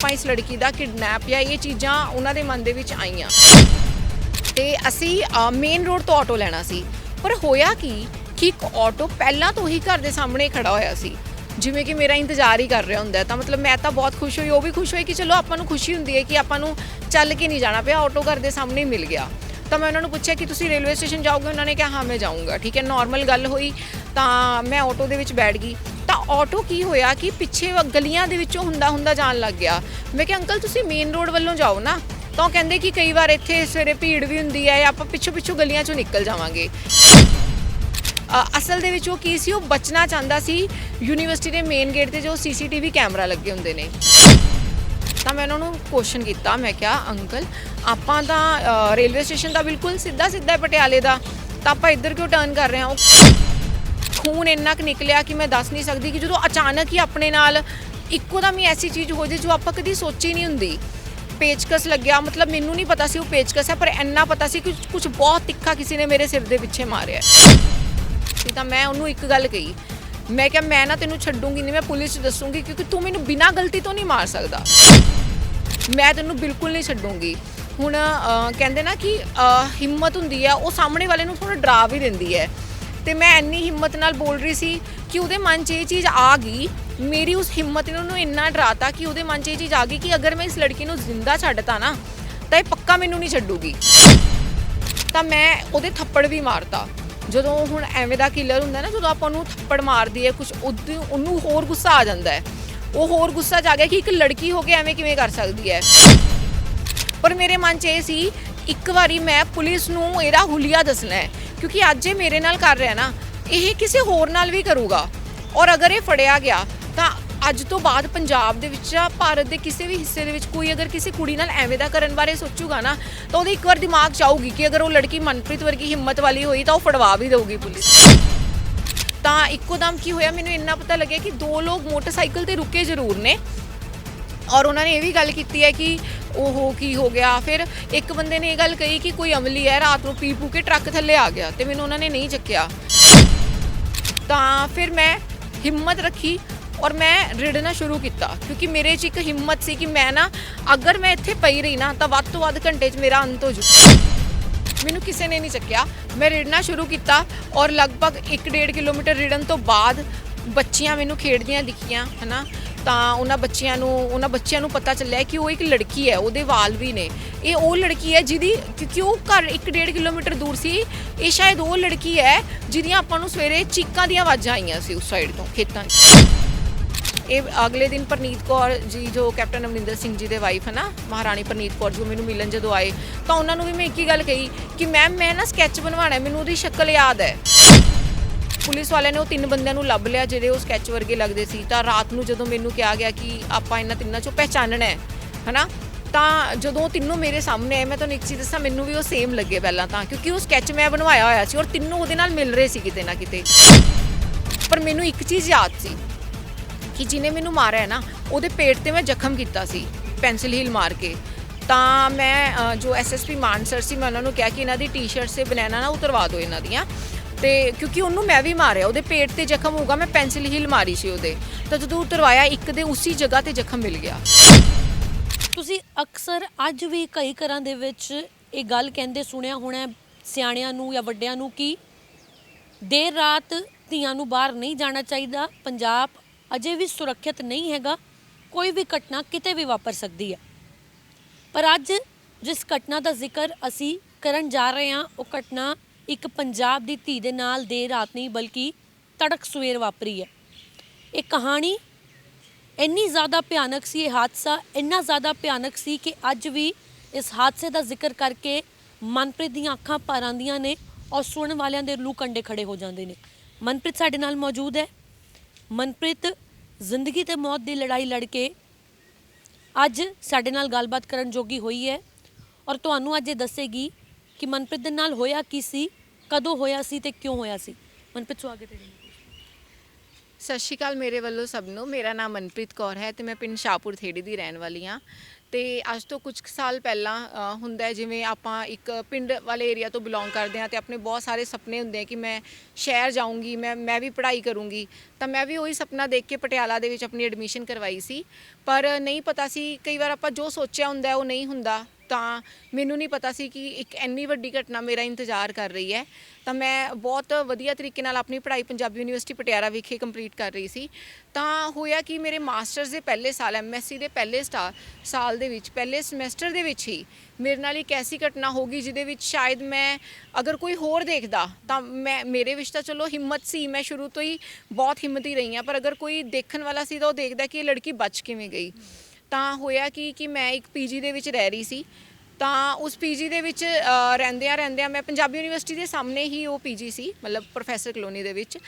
ਆਪਾਂ ਇਸ ਲੜਕੀ ਦਾ ਕਿਡਨੈਪ ਜਾਂ ਇਹ ਚੀਜ਼ਾਂ ਉਹਨਾਂ ਦੇ ਮਨ ਦੇ ਵਿੱਚ ਆਈਆਂ। ਤੇ ਅਸੀਂ ਮੇਨ ਰੋਡ ਤੋਂ ਆਟੋ ਲੈਣਾ ਸੀ। ਪਰ ਹੋਇਆ ਕੀ ਕਿ ਇੱਕ ਆਟੋ ਪਹਿਲਾਂ ਤੋਂ ਹੀ ਘਰ ਦੇ ਸਾਹਮਣੇ ਖੜਾ ਹੋਇਆ ਸੀ। ਜਿਵੇਂ ਕਿ ਮੇਰਾ ਇੰਤਜ਼ਾਰ ਹੀ ਕਰ ਰਿਹਾ ਹੁੰਦਾ ਤਾਂ ਮਤਲਬ ਮੈਂ ਤਾਂ ਬਹੁਤ ਖੁਸ਼ ਹੋਈ। ਉਹ ਵੀ ਖੁਸ਼ ਹੋਈ ਕਿ ਚਲੋ ਆਪਾਂ ਨੂੰ ਖੁਸ਼ੀ ਹੁੰਦੀ ਹੈ ਕਿ ਆਪਾਂ ਨੂੰ ਚੱਲ ਕੇ ਨਹੀਂ ਜਾਣਾ ਪਿਆ। ਆਟੋ ਘਰ ਦੇ ਸਾਹਮਣੇ ਹੀ ਮਿਲ ਗਿਆ। ਤਾਂ ਮੈਂ ਉਹਨਾਂ ਨੂੰ ਪੁੱਛਿਆ ਕਿ ਤੁਸੀਂ ਰੇਲਵੇ ਸਟੇਸ਼ਨ ਜਾਓਗੇ? ਉਹਨਾਂ ਨੇ ਕਿਹਾ, ਹਾਂ, ਮੈਂ ਜਾਊਂਗਾ। ਠੀਕ ਹੈ ਨਾਰਮਲ ਗੱਲ ਹੋਈ ਤਾਂ ਮੈਂ ਆਟੋ ਦੇ ਵਿੱਚ ਬੈਠ ਗਈ। ਆਟੋ ਕੀ ਹੋਇਆ ਕਿ ਪਿੱਛੇ ਗਲੀਆਂ ਦੇ ਵਿੱਚੋਂ ਹੁੰਦਾ ਹੁੰਦਾ ਜਾਣ ਲੱਗ ਗਿਆ। ਮੈਂ ਕਿਹਾ, ਅੰਕਲ, ਤੁਸੀਂ ਮੇਨ ਰੋਡ ਵੱਲੋਂ ਜਾਓ ਨਾ। ਤਾਂ ਉਹ ਕਹਿੰਦੇ ਕਿ ਕਈ ਵਾਰ ਇੱਥੇ ਸਵੇਰੇ ਭੀੜ ਵੀ ਹੁੰਦੀ ਹੈ, ਆਪਾਂ ਪਿੱਛੋਂ ਪਿੱਛੋਂ ਗਲੀਆਂ ਚੋਂ ਨਿਕਲ ਜਾਵਾਂਗੇ। ਅਸਲ ਦੇ ਵਿੱਚ ਉਹ ਕੀ ਸੀ? ਉਹ ਬਚਣਾ ਚਾਹੁੰਦਾ ਸੀ। ਯੂਨੀਵਰਸਿਟੀ ਦੇ ਮੇਨ ਗੇਟ ਤੇ ਜੋ ਸੀਸੀਟੀਵੀ ਕੈਮਰਾ ਲੱਗੇ ਹੁੰਦੇ ਨੇ। ਤਾਂ ਮੈਂ ਉਹਨਾਂ ਨੂੰ ਕੁਐਸਚਨ ਕੀਤਾ। ਮੈਂ ਕਿਹਾ, ਅੰਕਲ, ਆਪਾਂ ਤਾਂ ਰੇਲਵੇ ਸਟੇਸ਼ਨ ਦਾ ਬਿਲਕੁਲ ਸਿੱਧਾ ਸਿੱਧਾ ਪਟਿਆਲੇ ਦਾ, ਤਾਂ ਆਪਾਂ ਇੱਧਰ ਕਿਉਂ ਟਰਨ ਕਰ ਰਹੇ ਹਾਂ? ਖੂਨ ਇੰਨਾ ਕੁ ਨਿਕਲਿਆ ਕਿ ਮੈਂ ਦੱਸ ਨਹੀਂ ਸਕਦੀ ਕਿ ਜਦੋਂ ਅਚਾਨਕ ਹੀ ਆਪਣੇ ਨਾਲ ਇੱਕੋ ਦਮ ਹੀ ਐਸੀ ਚੀਜ਼ ਹੋ ਜੇ ਜੋ ਆਪਾਂ ਕਦੀ ਸੋਚੀ ਨਹੀਂ ਹੁੰਦੀ। ਪੇਚਕਸ ਲੱਗਿਆ ਮਤਲਬ ਮੈਨੂੰ ਨਹੀਂ ਪਤਾ ਸੀ ਉਹ ਪੇਚਕਸ ਹੈ ਪਰ ਇੰਨਾ ਪਤਾ ਸੀ ਕਿ ਕੁਝ ਬਹੁਤ ਤਿੱਖਾ ਕਿਸੇ ਨੇ ਮੇਰੇ ਸਿਰ ਦੇ ਪਿੱਛੇ ਮਾਰਿਆ। ਸੀ ਤਾਂ ਮੈਂ ਉਹਨੂੰ ਇੱਕ ਗੱਲ ਕਹੀ ਮੈਂ ਕਿਹਾ ਮੈਂ ਨਾ ਤੈਨੂੰ ਛੱਡੂੰਗੀ ਨਹੀਂ ਮੈਂ ਪੁਲਿਸ 'ਚ ਦੱਸੂੰਗੀ ਕਿਉਂਕਿ ਤੂੰ ਮੈਨੂੰ ਬਿਨਾਂ ਗਲਤੀ ਤੋਂ ਨਹੀਂ ਮਾਰ ਸਕਦਾ। ਮੈਂ ਤੈਨੂੰ ਬਿਲਕੁਲ ਨਹੀਂ ਛੱਡੂੰਗੀ। ਹੁਣ ਅਹ, ਕਹਿੰਦੇ ਨਾ ਕਿ ਅਹ, ਹਿੰਮਤ ਹੁੰਦੀ ਹੈ ਉਹ ਸਾਹਮਣੇ ਵਾਲੇ ਨੂੰ ਥੋੜਾ ਡਰਾ ਵੀ ਦਿੰਦੀ ਹੈ। ਤੇ ਮੈਂ ਇੰਨੀ ਹਿੰਮਤ ਨਾਲ ਬੋਲ ਰਹੀ ਸੀ ਕਿ ਉਹਦੇ ਮਨ 'ਚ ਇਹ ਚੀਜ਼ ਆ ਗਈ। ਮੇਰੀ ਉਸ ਹਿੰਮਤ ਨੇ ਉਹਨੂੰ ਇੰਨਾ ਡਰਾਤਾ ਕਿ ਉਹਦੇ ਮਨ 'ਚ ਇਹ ਚੀਜ਼ ਆ ਗਈ ਕਿ ਅਗਰ ਮੈਂ ਇਸ ਲੜਕੀ ਨੂੰ ਜ਼ਿੰਦਾ ਛੱਡਤਾ ਨਾ, ਤਾਂ ਇਹ ਪੱਕਾ ਮੈਨੂੰ ਨਹੀਂ ਛੱਡੂਗੀ। ਤਾਂ ਮੈਂ ਉਹਦੇ ਥੱਪੜ ਵੀ ਮਾਰਤਾ। ਜਦੋਂ ਹੁਣ ਐਵੇਂ ਦਾ ਕਿਲਰ ਹੁੰਦਾ ਨਾ, ਜਦੋਂ ਆਪਾਂ ਉਹਨੂੰ ਥੱਪੜ ਮਾਰਦੀ ਹੈ ਕੁਝ ਉਹਨੂੰ ਹੋਰ ਗੁੱਸਾ ਆ ਜਾਂਦਾ ਹੈ। ਉਹ ਹੋਰ ਗੁੱਸਾ ਜਾ ਗਿਆ ਕਿ ਇੱਕ ਲੜਕੀ ਹੋ ਕੇ ਐਵੇਂ ਕਿਵੇਂ ਕਰ ਸਕਦੀ ਹੈ। ਪਰ ਮੇਰੇ ਮਨ 'ਚ ਇਹ ਸੀ, ਇੱਕ ਵਾਰੀ ਮੈਂ ਪੁਲਿਸ ਨੂੰ ਇਹਦਾ ਹੁਲੀਆ ਦੱਸਣਾ ਹੈ। ਕਿਉਂਕਿ ਅੱਜ ਇਹ ਮੇਰੇ ਨਾਲ ਕਰ ਰਿਹਾ ਨਾ, ਇਹ ਕਿਸੇ ਹੋਰ ਨਾਲ ਵੀ ਕਰੂਗਾ। ਔਰ ਅਗਰ ਇਹ ਫੜਿਆ ਗਿਆ, ਤਾਂ ਅੱਜ ਤੋਂ ਬਾਅਦ ਪੰਜਾਬ ਦੇ ਵਿੱਚ ਜਾਂ ਭਾਰਤ ਦੇ ਕਿਸੇ ਵੀ ਹਿੱਸੇ ਦੇ ਵਿੱਚ ਕੋਈ ਅਗਰ ਕਿਸੇ ਕੁੜੀ ਨਾਲ ਐਵੇਂ ਦਾ ਕਰਨ ਬਾਰੇ ਸੋਚੂਗਾ ਨਾ, ਤਾਂ ਉਹਦੇ ਇੱਕ ਵਾਰ ਦਿਮਾਗ 'ਚ ਆਊਗੀ ਕਿ ਅਗਰ ਉਹ ਲੜਕੀ ਮਨਪ੍ਰੀਤ ਵਰਗੀ ਹਿੰਮਤ ਵਾਲੀ ਹੋਈ, ਤਾਂ ਉਹ ਫੜਵਾ ਵੀ ਦੇਊਗੀ ਪੁਲਿਸ। ਤਾਂ ਇੱਕੋ ਦਮ ਕੀ ਹੋਇਆ, ਮੈਨੂੰ ਇੰਨਾ ਪਤਾ ਲੱਗਿਆ ਕਿ ਦੋ ਲੋਕ ਮੋਟਰਸਾਈਕਲ ਤੇ ਰੁਕੇ ਜ਼ਰੂਰ ਨੇ। ਔਰ ਉਹਨਾਂ ਨੇ ਇਹ ਵੀ ਗੱਲ ਕੀਤੀ ਹੈ ਕਿ ਉਹ ਕੀ ਹੋ ਗਿਆ। ਫਿਰ ਇੱਕ ਬੰਦੇ ਨੇ ਇਹ ਗੱਲ ਕਹੀ ਕਿ ਕੋਈ ਅਮਲੀ ਹੈ, ਰਾਤ ਨੂੰ ਪੀ ਪੂ ਕੇ ਟਰੱਕ ਥੱਲੇ ਆ ਗਿਆ ਤੇ ਮੈਨੂੰ ਉਹਨਾਂ ਨੇ ਨਹੀਂ ਚੱਕਿਆ। ਤਾਂ ਫਿਰ ਮੈਂ ਹਿੰਮਤ ਰੱਖੀ ਔਰ ਮੈਂ ਰਿੜਨਾ ਸ਼ੁਰੂ ਕੀਤਾ ਕਿਉਂਕਿ ਮੇਰੇ 'ਚ ਇੱਕ ਹਿੰਮਤ ਸੀ ਕਿ ਮੈਂ ਨਾ ਅਗਰ ਮੈਂ ਇੱਥੇ ਪਈ ਰਹੀ ਨਾ ਤਾਂ ਵੱਧ ਤੋਂ ਵੱਧ ਘੰਟੇ 'ਚ ਮੇਰਾ ਅੰਤ ਹੋ ਜੂ। ਮੈਨੂੰ ਕਿਸੇ ਨੇ ਨਹੀਂ ਚੱਕਿਆ। ਮੈਂ ਰਿੜਨਾ ਸ਼ੁਰੂ ਕੀਤਾ ਔਰ ਲਗਭਗ 1.5 ਕਿਲੋਮੀਟਰ ਰਿੜਨ ਤੋਂ ਬਾਅਦ ਬੱਚੀਆਂ ਮੈਨੂੰ ਖੇਡਦੀਆਂ ਦਿਖੀਆਂ, ਹਨਾ? ਤਾਂ ਉਹਨਾਂ ਬੱਚਿਆਂ ਨੂੰ, ਉਹਨਾਂ ਬੱਚਿਆਂ ਨੂੰ ਪਤਾ ਚੱਲਿਆ ਕਿ ਉਹ ਇੱਕ ਲੜਕੀ ਹੈ, ਉਹਦੇ ਵਾਲ ਵੀ ਨੇ। ਇਹ ਉਹ ਲੜਕੀ ਹੈ ਜਿਹਦੀ ਕਿਉਂਕਿ ਉਹ ਘਰ 1.5 ਕਿਲੋਮੀਟਰ ਦੂਰ ਸੀ। ਇਹ ਸ਼ਾਇਦ ਉਹ ਲੜਕੀ ਹੈ ਜਿਹਦੀਆਂ ਆਪਾਂ ਨੂੰ ਸਵੇਰੇ ਚੀਕਾਂ ਦੀਆਂ ਆਵਾਜ਼ਾਂ ਆਈਆਂ ਸੀ ਉਸ ਸਾਈਡ ਤੋਂ, ਖੇਤਾਂ 'ਚ। ਇਹ ਅਗਲੇ ਦਿਨ ਪਰਨੀਤ ਕੌਰ ਜੀ, ਜੋ ਕੈਪਟਨ ਅਮਰਿੰਦਰ ਸਿੰਘ ਜੀ ਦੇ ਵਾਈਫ ਹੈ ਨਾ, ਮਹਾਰਾਣੀ ਪ੍ਰਨੀਤ ਕੌਰ ਜੋ ਮੈਨੂੰ ਮਿਲਣ ਜਦੋਂ ਆਏ। ਤਾਂ ਉਹਨਾਂ ਨੂੰ ਵੀ ਮੈਂ ਇੱਕ ਹੀ ਗੱਲ ਕਹੀ ਕਿ ਮੈਮ ਮੈਂ ਨਾ ਸਕੈਚ ਬਣਵਾਉਣਾ ਮੈਨੂੰ ਉਹਦੀ ਸ਼ਕਲ ਯਾਦ ਹੈ। ਪੁਲਿਸ ਵਾਲਿਆਂ ਨੇ ਉਹ ਤਿੰਨ ਬੰਦਿਆਂ ਨੂੰ ਲੱਭ ਲਿਆ ਜਿਹੜੇ ਉਹ ਸਕੈਚ ਵਰਗੇ ਲੱਗਦੇ ਸੀ। ਤਾਂ ਰਾਤ ਨੂੰ ਜਦੋਂ ਮੈਨੂੰ ਕਿਹਾ ਗਿਆ ਕਿ ਆਪਾਂ ਇਹਨਾਂ ਤਿੰਨਾਂ ਚੋਂ ਪਹਿਚਾਨਣਾ ਹੈ ਹਨਾ? ਤਾਂ ਜਦੋਂ ਉਹ ਤਿੰਨੋਂ ਮੇਰੇ ਸਾਹਮਣੇ ਆਏ ਮੈਂ ਤੁਹਾਨੂੰ ਇੱਕ ਚੀਜ਼ ਦੱਸਾਂ ਮੈਨੂੰ ਵੀ ਉਹ ਸੇਮ ਲੱਗੇ ਪਹਿਲਾਂ ਤਾਂ ਕਿਉਂਕਿ ਉਹ ਸਕੈਚ ਮੈਂ ਬਣਵਾਇਆ ਹੋਇਆ ਸੀ ਔਰ ਤਿੰਨੋਂ ਉਹਦੇ ਨਾਲ ਮਿਲ ਰਹੇ ਸੀ ਕਿਤੇ ਨਾ ਕਿਤੇ। ਪਰ ਮੈਨੂੰ ਇੱਕ ਚੀਜ਼ ਯਾਦ ਸੀ ਕਿ ਜਿਹਨੇ ਮੈਨੂੰ ਮਾਰਿਆ ਹੈ ਨਾ ਉਹਦੇ ਪੇਟ ਤੇ ਮੈਂ ਜ਼ਖਮ ਕੀਤਾ ਸੀ ਪੈਨਸਲ ਹੀਲ ਮਾਰ ਕੇ। ਤਾਂ ਮੈਂ ਅ, ਜੋ ਐਸਐਸਪੀ ਮਾਨ ਸਰ ਸੀ ਮੈਂ ਉਹਨਾਂ ਨੂੰ ਕਿਹਾ ਕਿ ਇਹਨਾਂ ਦੀ ਟੀ-ਸ਼ਰਟ ਸੇ ਬਨਾਨਾ ਨਾ ਉਤਰਵਾ ਦਿਓ ਇਹਨਾਂ ਦੀਆਂ। ਤੇ ਕਿਉਂਕਿ ਉਹਨੂੰ ਮੈਂ ਵੀ ਮਾਰਿਆ, ਉਹਦੇ ਪੇਟ ਤੇ ਜ਼ਖਮ ਹੋਊਗਾ, ਮੈਂ ਪੈਨਸਲ ਹੀਲ ਮਾਰੀ ਸੀ ਉਹਦੇ। ਤਾਂ ਜਦੋਂ ਉਤਰਵਾਇਆ, ਇੱਕ ਦੇ ਉਸੇ ਜਗ੍ਹਾ ਤੇ ਜ਼ਖਮ ਮਿਲ ਗਿਆ। ਤੁਸੀਂ ਅਕਸਰ ਅੱਜ ਵੀ ਕਈ ਘਰਾਂ ਦੇ ਵਿੱਚ ਇਹ ਗੱਲ ਕਹਿੰਦੇ ਸੁਣਿਆ ਹੋਣਾ ਸਿਆਣਿਆਂ ਨੂੰ ਜਾਂ ਵੱਡਿਆਂ ਨੂੰ ਕਿ ਦੇਰ ਰਾਤ ਧੀਆਂ ਨੂੰ ਬਾਹਰ ਨਹੀਂ ਜਾਣਾ ਚਾਹੀਦਾ, ਪੰਜਾਬ ਅਜੇ ਵੀ ਸੁਰੱਖਿਅਤ ਨਹੀਂ ਹੈਗਾ, ਕੋਈ ਵੀ ਘਟਨਾ ਕਿਤੇ ਵੀ ਵਾਪਰ ਸਕਦੀ ਹੈ। ਪਰ ਅੱਜ ਜਿਸ ਘਟਨਾ ਦਾ ਜ਼ਿਕਰ ਅਸੀਂ ਕਰਨ ਜਾ ਰਹੇ ਹਾਂ, ਉਹ ਘਟਨਾ ਇੱਕ ਪੰਜਾਬ ਦੀ ਧੀ ਦੇ ਨਾਲ ਦੇਰ ਰਾਤ ਨਹੀਂ ਬਲਕਿ ਤੜਕ ਸਵੇਰ ਵਾਪਰੀ ਹੈ। ਇਹ ਕਹਾਣੀ ਇੰਨੀ ਜ਼ਿਆਦਾ ਭਿਆਨਕ ਸੀ, ਇਹ ਹਾਦਸਾ ਇੰਨਾ ਜ਼ਿਆਦਾ ਭਿਆਨਕ ਸੀ ਕਿ ਅੱਜ ਵੀ ਇਸ ਹਾਦਸੇ ਦਾ ਜ਼ਿਕਰ ਕਰਕੇ ਮਨਪ੍ਰੀਤ ਦੀਆਂ ਅੱਖਾਂ ਭਰ ਆਉਂਦੀਆਂ ਨੇ ਔਰ ਸੁਣਨ ਵਾਲਿਆਂ ਦੇ ਲੂ ਕੰਡੇ ਖੜੇ ਹੋ ਜਾਂਦੇ ਨੇ। ਮਨਪ੍ਰੀਤ ਸਾਡੇ ਨਾਲ ਮੌਜੂਦ ਹੈ। ਮਨਪ੍ਰੀਤ, ਜ਼ਿੰਦਗੀ ਤੇ ਮੌਤ ਦੀ ਲੜਾਈ ਲੜ ਕੇ ਅੱਜ ਸਾਡੇ ਨਾਲ ਗੱਲਬਾਤ ਕਰਨ ਜੋਗੀ ਹੋਈ ਹੈ ਔਰ ਤੁਹਾਨੂੰ ਅੱਜ ਇਹ ਦੱਸੇਗੀ ਕਿ ਮਨਪ੍ਰੀਤ ਦੇ ਨਾਲ ਹੋਇਆ ਕੀ ਸੀ ਕਦੋਂ ਹੋਇਆ ਸੀ ਤੇ ਕਿਉਂ ਹੋਇਆ ਸੀ? ਮਨਪ੍ਰੀਤ ਸਵਾਗਤ ਹੈ ਜੀ। ਸਤਿ ਸ਼੍ਰੀ ਅਕਾਲ ਮੇਰੇ ਵੱਲੋਂ ਸਭ ਨੂੰ। ਮੇਰਾ ਨਾਮ ਮਨਪ੍ਰੀਤ ਕੌਰ ਹੈ ਤੇ ਮੈਂ ਪਿੰਡ ਸ਼ਾਹਪੁਰ ਥੇੜੀ ਦੀ ਰਹਿਣ ਵਾਲੀ ਹਾਂ। ਤੇ ਅੱਜ ਤੋਂ ਕੁਝ ਕੁ ਸਾਲ ਪਹਿਲਾਂ ਅ, ਹੁੰਦਾ ਹੈ ਜਿਵੇਂ ਆਪਾਂ ਇੱਕ ਪਿੰਡ ਵਾਲੇ ਏਰੀਆ ਤੋਂ ਬਿਲੋਂਗ ਕਰਦੇ ਹਾਂ ਤੇ ਆਪਣੇ ਬਹੁਤ ਸਾਰੇ ਸੁਪਨੇ ਹੁੰਦੇ ਆ ਕਿ ਮੈਂ ਸ਼ਹਿਰ ਜਾਊਂਗੀ ਮੈਂ ਮੈਂ ਵੀ ਪੜ੍ਹਾਈ ਕਰੂੰਗੀ। ਤਾਂ ਮੈਂ ਵੀ ਉਹੀ ਸੁਪਨਾ ਦੇਖ ਕੇ ਪਟਿਆਲਾ ਦੇ ਵਿੱਚ ਆਪਣੀ ਐਡਮਿਸ਼ਨ ਕਰਵਾਈ ਸੀ। ਪਰ ਨਹੀਂ ਪਤਾ ਸੀ ਕਈ ਵਾਰ ਆਪਾਂ ਜੋ ਸੋਚਿਆ ਹੁੰਦਾ ਹੈ ਉਹ ਨਹੀਂ ਹੁੰਦਾ। ਤਾਂ ਮੈਨੂੰ ਨਹੀਂ ਪਤਾ ਸੀ ਕਿ ਇੱਕ ਇੰਨੀ ਵੱਡੀ ਘਟਨਾ ਮੇਰਾ ਇੰਤਜ਼ਾਰ ਕਰ ਰਹੀ ਹੈ। ਤਾਂ ਮੈਂ ਬਹੁਤ ਵਧੀਆ ਤਰੀਕੇ ਨਾਲ ਆਪਣੀ ਪੜ੍ਹਾਈ ਪੰਜਾਬੀ ਯੂਨੀਵਰਸਿਟੀ ਪਟਿਆਲਾ ਵਿਖੇ ਕੰਪਲੀਟ ਕਰ ਰਹੀ ਸੀ। ਤਾਂ ਹੋਇਆ ਕਿ ਮੇਰੇ ਮਾਸਟਰਸ ਦੇ ਪਹਿਲੇ ਸਾਲ ਐਮਐਸਸੀ ਦੇ ਪਹਿਲੇ ਸਟਾ, ਸਾਲ ਦੇ ਵਿੱਚ, ਪਹਿਲੇ ਸਮੈਸਟਰ ਦੇ ਵਿੱਚ ਹੀ ਮੇਰੇ ਨਾਲ ਇੱਕ ਐਸੀ ਘਟਨਾ ਹੋ ਗਈ ਜਿਹਦੇ ਵਿੱਚ ਸ਼ਾਇਦ ਮੈਂ ਅਗਰ ਕੋਈ ਹੋਰ ਦੇਖਦਾ ਤਾਂ ਮੈਂ, ਮੇਰੇ ਵਿੱਚ ਤਾਂ ਚਲੋ ਹਿੰਮਤ ਸੀ, ਮੈਂ ਸ਼ੁਰੂ ਤੋਂ ਹੀ ਬਹੁਤ ਹਿੰਮਤੀ ਰਹੀ ਹਾਂ, ਪਰ ਅਗਰ ਕੋਈ ਦੇਖਣ ਵਾਲਾ ਸੀ ਤਾਂ ਉਹ ਦੇਖਦਾ ਕਿ ਇਹ ਲੜਕੀ ਬਚ ਕਿਵੇਂ ਗਈ। ਤਾਂ ਹੋਇਆ ਕੀ ਕਿ ਮੈਂ ਇੱਕ ਪੀਜੀ ਦੇ ਵਿੱਚ ਰਹਿ ਰਹੀ ਸੀ। ਤਾਂ ਉਸ ਪੀਜੀ ਦੇ ਵਿੱਚ ਰਹਿੰਦਿਆਂ ਰਹਿੰਦਿਆਂ ਮੈਂ ਪੰਜਾਬੀ ਯੂਨੀਵਰਸਿਟੀ ਦੇ ਸਾਹਮਣੇ ਹੀ ਉਹ ਪੀਜੀ ਸੀ, ਮਤਲਬ ਪ੍ਰੋਫੈਸਰ ਕਲੋਨੀ ਦੇ ਵਿੱਚ।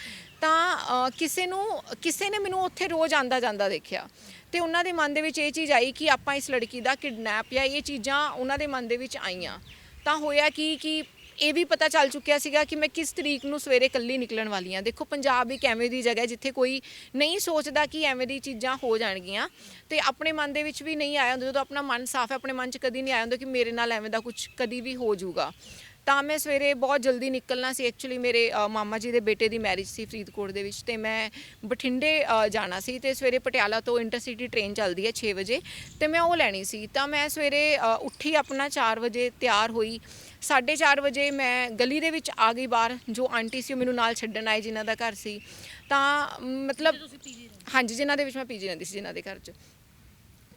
ਤਾਂ ਕਿਸੇ ਨੂੰ, ਕਿਸੇ ਨੇ ਮੈਨੂੰ ਉੱਥੇ ਰੋਜ਼ ਆਂਦਾ ਜਾਂਦਾ ਦੇਖਿਆ। ਤੇ ਉਹਨਾਂ ਦੇ ਮਨ ਦੇ ਵਿੱਚ ਇਹ ਚੀਜ਼ ਆਈ ਕਿ ਆਪਾਂ ਇਸ ਲੜਕੀ ਦਾ ਕਿਡਨੈਪ ਜਾਂ ਇਹ ਚੀਜ਼ਾਂ ਉਹਨਾਂ ਦੇ ਮਨ ਦੇ ਵਿੱਚ ਆਈਆਂ। ਤਾਂ ਹੋਇਆ ਕੀ ਕਿ ਇਹ ਵੀ ਪਤਾ ਚੱਲ ਚੁੱਕਿਆ ਸੀਗਾ ਕਿ ਮੈਂ ਕਿਸ ਤਰੀਕ ਨੂੰ ਸਵੇਰੇ ਇਕੱਲੀ ਨਿਕਲਣ ਵਾਲੀ ਹਾਂ। ਦੇਖੋ, ਪੰਜਾਬ ਇੱਕ ਐਵੇਂ ਦੀ ਜਗ੍ਹਾ ਜਿੱਥੇ ਕੋਈ ਨਹੀਂ ਸੋਚਦਾ ਕਿ ਐਵੇਂ ਦੀ ਚੀਜ਼ਾਂ ਹੋ ਜਾਣਗੀਆਂ ਤੇ ਆਪਣੇ ਮਨ ਦੇ ਵਿੱਚ ਵੀ ਨਹੀਂ ਆਇਆ ਹੁੰਦਾ। ਜਦੋਂ ਆਪਣਾ ਮਨ ਸਾਫ਼ ਹੈ, ਆਪਣੇ ਮਨ 'ਚ ਕਦੀ ਨਹੀਂ ਆਇਆ ਹੁੰਦਾ ਕਿ ਮੇਰੇ ਨਾਲ ਐਵੇਂ ਦਾ ਕੁਝ ਕਦੀ ਵੀ ਹੋ ਜਾਊਗਾ। ਤਾਂ ਮੈਂ ਸਵੇਰੇ ਬਹੁਤ ਜਲਦੀ ਨਿਕਲਣਾ ਸੀ। ਐਕਚੁਅਲੀ ਮੇਰੇ ਮਾਮਾ ਜੀ ਦੇ ਬੇਟੇ ਦੀ ਮੈਰਿਜ ਸੀ ਫਰੀਦਕੋਟ ਦੇ ਵਿੱਚ ਤੇ ਮੈਂ ਬਠਿੰਡੇ ਜਾਣਾ ਸੀ ਤੇ ਸਵੇਰੇ ਪਟਿਆਲਾ ਤੋਂ ਇੰਟਰਸਿਟੀ ਟ੍ਰੇਨ ਚੱਲਦੀ ਹੈ 6 ਵਜੇ ਤੇ ਮੈਂ ਉਹ ਲੈਣੀ ਸੀ। ਤਾਂ ਮੈਂ ਸਵੇਰੇ ਉੱਠੀ ਆਪਣਾ 4 ਵਜੇ ਤਿਆਰ ਹੋਈ। 4:30 ਵਜੇ ਮੈਂ ਗਲੀ ਦੇ ਵਿੱਚ ਆ ਗਈ ਬਾਹਰ ਜੋ ਆਂਟੀ ਸੀ ਉਹ ਮੈਨੂੰ ਨਾਲ ਛੱਡਣ ਆਏ ਜਿਨ੍ਹਾਂ ਦਾ ਘਰ ਸੀ। ਤਾਂ ਮਤਲਬ ਹਾਂਜੀ ਜਿਨ੍ਹਾਂ ਦੇ ਵਿੱਚ ਮੈਂ ਪੀਜੀ ਰਹਿੰਦੀ ਸੀ ਜਿਨ੍ਹਾਂ ਦੇ ਘਰ 'ਚ।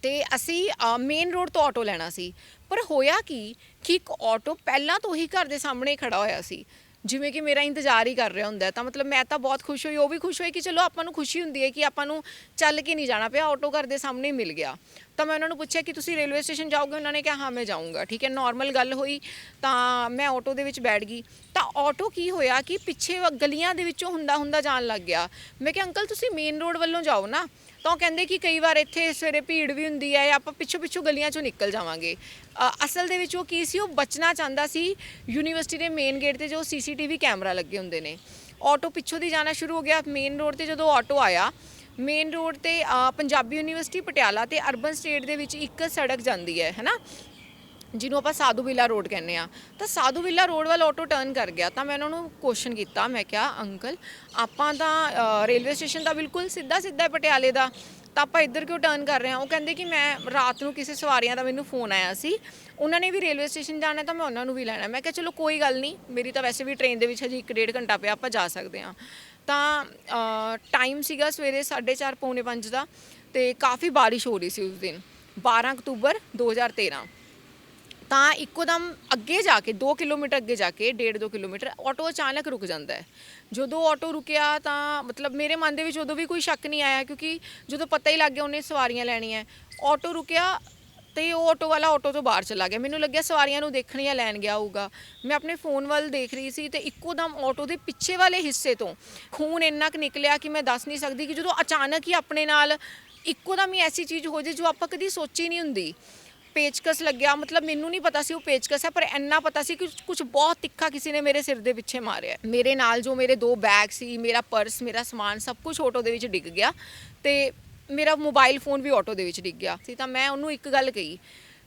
ਤੇ ਅਸੀਂ ਮੇਨ ਰੋਡ ਤੋਂ ਆਟੋ ਲੈਣਾ ਸੀ। ਪਰ ਹੋਇਆ ਕੀ ਕਿ ਇੱਕ ਆਟੋ ਪਹਿਲਾਂ ਤੋਂ ਹੀ ਘਰ ਦੇ ਸਾਹਮਣੇ ਖੜਾ ਹੋਇਆ ਸੀ। ਜਿਵੇਂ ਕਿ ਮੇਰਾ ਇੰਤਜ਼ਾਰ ਹੀ ਕਰ ਰਿਹਾ ਹੁੰਦਾ ਹੈ। ਤਾਂ ਮਤਲਬ ਮੈਂ ਤਾਂ ਬਹੁਤ ਖੁਸ਼ ਹੋਈ, ਉਹ ਵੀ ਖੁਸ਼ ਹੋਈ ਕਿ ਚਲੋ ਆਪਾਂ ਨੂੰ ਖੁਸ਼ੀ ਹੁੰਦੀ ਹੈ ਕਿ ਆਪਾਂ ਨੂੰ ਚੱਲ ਕੇ ਨਹੀਂ ਜਾਣਾ ਪਿਆ, ਆਟੋ ਘਰ ਦੇ ਸਾਹਮਣੇ ਹੀ ਮਿਲ ਗਿਆ। ਤਾਂ ਮੈਂ ਉਹਨਾਂ ਨੂੰ ਪੁੱਛਿਆ ਕਿ ਤੁਸੀਂ ਰੇਲਵੇ ਸਟੇਸ਼ਨ ਜਾਓਗੇ? ਉਹਨਾਂ ਨੇ ਕਿਹਾ, ਹਾਂ, ਮੈਂ ਜਾਊਂਗਾ। ਠੀਕ ਹੈ ਨਾਰਮਲ ਗੱਲ ਹੋਈ, ਤਾਂ ਮੈਂ ਆਟੋ ਦੇ ਵਿੱਚ ਬੈਠ ਗਈ। ਤਾਂ ਆਟੋ ਕੀ ਹੋਇਆ ਕਿ ਪਿੱਛੇ ਵ- ਗਲੀਆਂ ਦੇ ਵਿੱਚੋਂ ਹੁੰਦਾ ਹੁੰਦਾ ਜਾਣ ਲੱਗ ਗਿਆ। ਮੈਂ ਕਿਹਾ, ਅੰਕਲ, ਤੁਸੀਂ ਮੇਨ ਰੋਡ ਵੱਲੋਂ ਜਾਓ ਨਾ। ਤਾਂ ਉਹ ਕਹਿੰਦੇ ਕਿ ਕਈ ਵਾਰ ਇੱਥੇ ਸਵੇਰੇ ਭੀੜ ਵੀ ਹੁੰਦੀ ਹੈ ਆਪਾਂ ਪਿੱਛੋਂ ਪਿੱਛੋਂ ਗਲੀਆਂ ਚੋਂ ਨਿਕਲ ਜਾਵਾਂਗੇ। ਅ, ਅਸਲ ਦੇ ਵਿੱਚ ਉਹ ਕੀ ਸੀ? ਉਹ ਬਚਣਾ ਚਾਹੁੰਦਾ ਸੀ। ਯੂਨੀਵਰਸਿਟੀ ਦੇ ਮੇਨ ਗੇਟ ਤੇ ਜੋ ਸੀਸੀਟੀਵੀ ਕੈਮਰਾ ਲੱਗੇ ਹੁੰਦੇ ਨੇ। ਆਟੋ ਪਿੱਛੋਂ ਦੀ ਜਾਣਾ ਸ਼ੁਰੂ ਹੋ ਗਿਆ। ਮੇਨ ਰੋਡ ਤੇ ਜਦੋਂ ਆਟੋ ਆਇਆ ਮੇਨ ਰੋਡ ਤੇ ਅ, ਪੰਜਾਬੀ ਯੂਨੀਵਰਸਿਟੀ ਪਟਿਆਲਾ ਤੇ ਅਰਬਨ ਸਟੇਟ ਦੇ ਵਿੱਚ ਇੱਕ ਸੜਕ ਜਾਂਦੀ ਹੈ ਹੈਨਾ? ਜਿਹਨੂੰ ਆਪਾਂ ਸਾਧੂ ਵਿਲਾ ਰੋਡ ਕਹਿੰਦੇ ਆ ਤਾਂ ਸਾਧੂ ਵਿਲਾ ਰੋਡ ਵੱਲ ਆਟੋ ਟਰਨ ਕਰ ਗਿਆ ਤਾਂ ਮੈਂ ਉਹਨਾਂ ਨੂੰ ਕੁਐਸਚਨ ਕੀਤਾ। ਮੈਂ ਕਿਹਾ ਅੰਕਲ ਆਪਾਂ ਤਾਂ ਅ, ਰੇਲਵੇ ਸਟੇਸ਼ਨ ਦਾ ਬਿਲਕੁਲ ਸਿੱਧਾ ਸਿੱਧਾ ਹੈ ਪਟਿਆਲੇ ਦਾ ਤਾਂ ਆਪਾਂ ਇੱਧਰ ਕਿਉਂ ਟਰਨ ਕਰ ਰਹੇ ਹਾਂ? ਉਹ ਕਹਿੰਦੇ ਕਿ ਮੈਂ ਰਾਤ ਨੂੰ ਕਿਸੇ ਸਵਾਰੀਆਂ ਦਾ ਮੈਨੂੰ ਫੋਨ ਆਇਆ ਸੀ। ਉਹਨਾਂ ਨੇ ਵੀ ਰੇਲਵੇ ਸਟੇਸ਼ਨ ਜਾਣਾ ਤਾਂ ਮੈਂ ਉਹਨਾਂ ਨੂੰ ਵੀ ਲੈਣਾ। ਮੈਂ ਕਿਹਾ, ਚਲੋ, ਕੋਈ ਗੱਲ ਨਹੀਂ। ਮੇਰੀ ਤਾਂ ਵੈਸੇ ਵੀ ਟ੍ਰੇਨ ਦੇ ਵਿੱਚ ਹਜੇ 1.5 ਘੰਟਾ ਪਿਆ, ਆਪਾਂ ਜਾ ਸਕਦੇ ਹਾਂ। ਤਾਂ ਟਾਈਮ ਸੀਗਾ ਸਵੇਰੇ 4:30 ਪੌਣੇ 5 ਦਾ ਤੇ ਕਾਫੀ ਬਾਰਿਸ਼ ਹੋ ਰਹੀ ਸੀ ਉਸ ਦਿਨ। 12 ਅਕਤੂਬਰ 2013 ਤਾਂ ਇੱਕੋਦਮ ਅੱਗੇ ਜਾ ਕੇ 2 ਕਿਲੋਮੀਟਰ ਅੱਗੇ ਜਾ ਕੇ 1.5 2 ਕਿਲੋਮੀਟਰ, ਆਟੋ ਅਚਾਨਕ ਰੁਕ ਜਾਂਦਾ ਹੈ। ਜਦੋਂ ਆਟੋ ਰੁਕਿਆ ਤਾਂ ਮਤਲਬ ਮੇਰੇ ਮਨ ਦੇ ਵਿੱਚ ਉਦੋਂ ਵੀ ਕੋਈ ਸ਼ੱਕ ਨਹੀਂ ਆਇਆ ਕਿਉਂਕਿ ਜਦੋਂ ਪਤਾ ਹੀ ਲੱਗ ਗਿਆ ਉਹਨੇ ਸਵਾਰੀਆਂ ਲੈਣੀਆਂ ਆਟੋ ਰੁਕਿਆ ਤੇ ਉਹ ਆਟੋ ਵਾਲਾ ਆਟੋ ਤੋਂ ਬਾਹਰ ਚਲਾ ਗਿਆ। ਮੈਨੂੰ ਲੱਗਿਆ ਸਵਾਰੀਆਂ ਨੂੰ ਦੇਖਣ ਜਾਂ ਲੈਣ ਗਿਆ ਹੋਊਗਾ। ਮੈਂ ਆਪਣੇ ਫੋਨ ਵੱਲ ਦੇਖ ਰਹੀ ਸੀ ਤੇ ਇੱਕੋਦਮ ਆਟੋ ਦੇ ਪਿੱਛੇ ਵਾਲੇ ਹਿੱਸੇ ਤੋਂ ਖੂਨ ਇੰਨਾ ਕੁ ਨਿਕਲਿਆ ਕਿ ਮੈਂ ਦੱਸ ਨਹੀਂ ਸਕਦੀ ਕਿ ਜਦੋਂ ਅਚਾਨਕ ਹੀ ਆਪਣੇ ਨਾਲ ਇੱਕੋ ਦਮ ਹੀ ਐਸੀ ਚੀਜ਼ ਹੋ ਜੇ ਜੋ ਆਪਾਂ ਕਦੀ ਸੋਚੀ ਨਹੀਂ ਹੁੰਦੀ। ਪੇਚਕਸ ਲੱਗਿਆ। ਮਤਲਬ ਮੈਨੂੰ ਨਹੀਂ ਪਤਾ ਸੀ ਉਹ ਪੇਚਕਸ ਹੈ, ਪਰ ਇੰਨਾ ਪਤਾ ਸੀ ਕਿ ਕੁਝ ਬਹੁਤ ਤਿੱਖਾ ਕਿਸੇ ਨੇ ਮੇਰੇ ਸਿਰ ਦੇ ਪਿੱਛੇ ਮਾਰਿਆ। ਮੇਰੇ ਨਾਲ ਜੋ ਮੇਰੇ ਦੋ ਬੈਗ ਸੀ, ਮੇਰਾ ਪਰਸ, ਮੇਰਾ ਸਮਾਨ ਸਭ ਕੁਝ ਆਟੋ ਦੇ ਵਿੱਚ ਡਿੱਗ ਗਿਆ ਤੇ ਮੇਰਾ ਮੋਬਾਈਲ ਫੋਨ ਵੀ ਆਟੋ ਦੇ ਵਿੱਚ ਡਿੱਗ ਗਿਆ। ਸੀ ਤਾਂ ਮੈਂ ਉਹਨੂੰ ਇੱਕ ਗੱਲ ਕਹੀ,